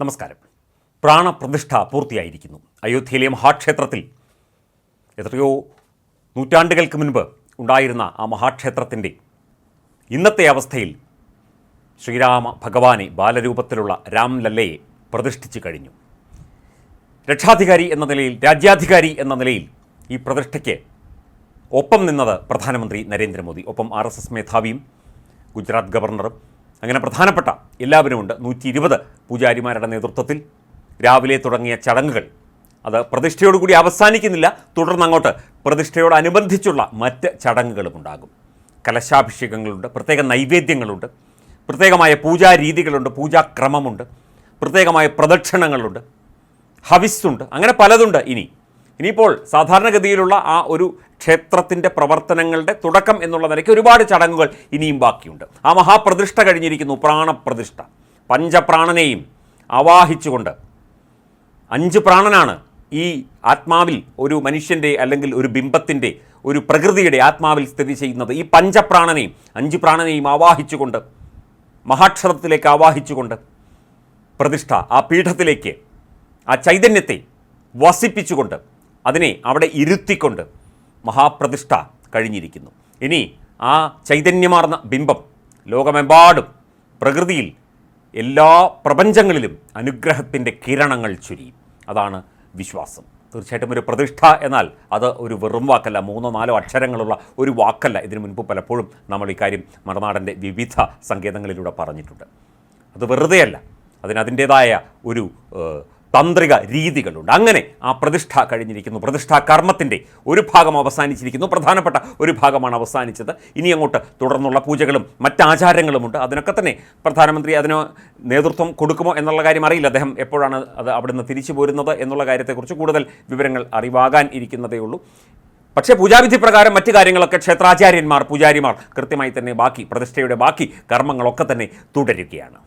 നമസ്കാരം. പ്രാണപ്രതിഷ്ഠ പൂർത്തിയായിരിക്കുന്നു. അയോധ്യയിലെ മഹാക്ഷേത്രത്തിൽ എത്രയോ നൂറ്റാണ്ടുകൾക്ക് മുൻപ് ഉണ്ടായിരുന്ന ആ മഹാക്ഷേത്രത്തിന്റെ ഇന്നത്തെ അവസ്ഥയിൽ ശ്രീരാമ ഭഗവാനെ ബാലരൂപത്തിലുള്ള രാംലല്ലയെ പ്രതിഷ്ഠിച്ചു കഴിഞ്ഞു. രക്ഷാധികാരി എന്ന നിലയിൽ രാജ്യാധികാരി എന്ന നിലയിൽ ഈ പ്രതിഷ്ഠയ്ക്ക് ഒപ്പം നിന്നത് പ്രധാനമന്ത്രി നരേന്ദ്രമോദി ഒപ്പം ആർ എസ് എസ് മേധാവിയും ഗുജറാത്ത് ഗവർണറും അങ്ങനെ പ്രധാനപ്പെട്ട എല്ലാവരുമുണ്ട് നൂറ്റി ഇരുപത് പൂജാരിമാരുടെ നേതൃത്വത്തിൽ രാവിലെ തുടങ്ങിയ ചടങ്ങുകൾ. അത് പ്രതിഷ്ഠയോടുകൂടി അവസാനിക്കുന്നില്ല. തുടർന്ന് അങ്ങോട്ട് പ്രതിഷ്ഠയോടനുബന്ധിച്ചുള്ള മറ്റ് ചടങ്ങുകളും ഉണ്ടാകും. കലശാഭിഷേകങ്ങളുണ്ട്. പ്രത്യേക നൈവേദ്യങ്ങളുണ്ട്. പ്രത്യേകമായ പൂജാരീതികളുണ്ട്. പൂജാക്രമമുണ്ട്. പ്രത്യേകമായ പ്രദക്ഷിണങ്ങളുണ്ട്. ഹവിസ്സുണ്ട്. അങ്ങനെ പലതുണ്ട് ഇനി. ഇനിയിപ്പോൾ സാധാരണഗതിയിലുള്ള ആ ഒരു ക്ഷേത്രത്തിന്റെ പ്രവർത്തനങ്ങളുടെ തുടക്കം എന്നുള്ള നിലയ്ക്ക് ഒരുപാട് ചടങ്ങുകൾ ഇനിയും ബാക്കിയുണ്ട്. ആ മഹാപ്രതിഷ്ഠ കഴിഞ്ഞിരിക്കുന്നു പ്രാണപ്രതിഷ്ഠ. പഞ്ചപ്രാണനെയും ആവാഹിച്ചുകൊണ്ട് അഞ്ച് പ്രാണനാണ് ഈ ആത്മാവിൽ ഒരു മനുഷ്യന്റെ അല്ലെങ്കിൽ ഒരു ബിംബത്തിന്റെ ഒരു പ്രകൃതിയുടെ ആത്മാവിൽ സ്ഥിതി ചെയ്യുന്നത്. ഈ പഞ്ചപ്രാണനെയും അഞ്ച് പ്രാണനെയും ആവാഹിച്ചുകൊണ്ട് മഹാക്ഷരത്തിലേക്ക് ആവാഹിച്ചുകൊണ്ട് പ്രതിഷ്ഠ ആ പീഠത്തിലേക്ക് ആ ചൈതന്യത്തെ വസിപ്പിച്ചുകൊണ്ട് അതിനെ അവിടെ ഇരുത്തിക്കൊണ്ട് മഹാപ്രതിഷ്ഠ കഴിഞ്ഞിരിക്കുന്നു. ഇനി ആ ചൈതന്യമാർന്ന ബിംബം ലോകമെമ്പാടും പ്രകൃതിയിൽ എല്ലാ പ്രപഞ്ചങ്ങളിലും അനുഗ്രഹത്തിന്റെ കിരണങ്ങൾ ചുരിയും. അതാണ് വിശ്വാസം. തീർച്ചയായിട്ടും ഒരു പ്രതിഷ്ഠ എന്നാൽ അത് ഒരു വെറും വാക്കല്ല. മൂന്നോ നാലോ അക്ഷരങ്ങളുള്ള ഒരു വാക്കല്ല. ഇതിനു മുൻപ് പലപ്പോഴും നമ്മൾ ഇക്കാര്യം മറുനാടന്റെ വിവിധ സങ്കേതങ്ങളിലൂടെ പറഞ്ഞിട്ടുണ്ട്. അത് വെറുതെയല്ല. അതിനതിന്റേതായ ഒരു തന്ത്രിക രീതികളുണ്ട്. അങ്ങനെ ആ പ്രതിഷ്ഠ കഴിഞ്ഞിരിക്കുന്നു. പ്രതിഷ്ഠാ കർമ്മത്തിന്റെ ഒരു ഭാഗം അവസാനിച്ചിരിക്കുന്നു. പ്രധാനപ്പെട്ട ഒരു ഭാഗമാണ് അവസാനിച്ചത്. ഇനി അങ്ങോട്ട് തുടർന്നുള്ള പൂജകളും മറ്റാചാരങ്ങളുമുണ്ട്. അതിനൊക്കെ തന്നെ പ്രധാനമന്ത്രി അതിന് നേതൃത്വം കൊടുക്കുമോ എന്നുള്ള കാര്യം അറിയില്ല. അദ്ദേഹം എപ്പോഴാണ് അത് അവിടുന്ന് തിരിച്ചു പോരുന്നത് എന്നുള്ള കാര്യത്തെക്കുറിച്ച് കൂടുതൽ വിവരങ്ങൾ അറിവാകാൻ ഇരിക്കുന്നതേ ഉള്ളൂ. പക്ഷേ പൂജാവിധി പ്രകാരം മറ്റു കാര്യങ്ങളൊക്കെ ക്ഷേത്രാചാര്യന്മാർ പൂജാരിമാർ കൃത്യമായി തന്നെ ബാക്കി പ്രതിഷ്ഠയുടെ ബാക്കി കർമ്മങ്ങളൊക്കെ തന്നെ തുടരുകയാണ്.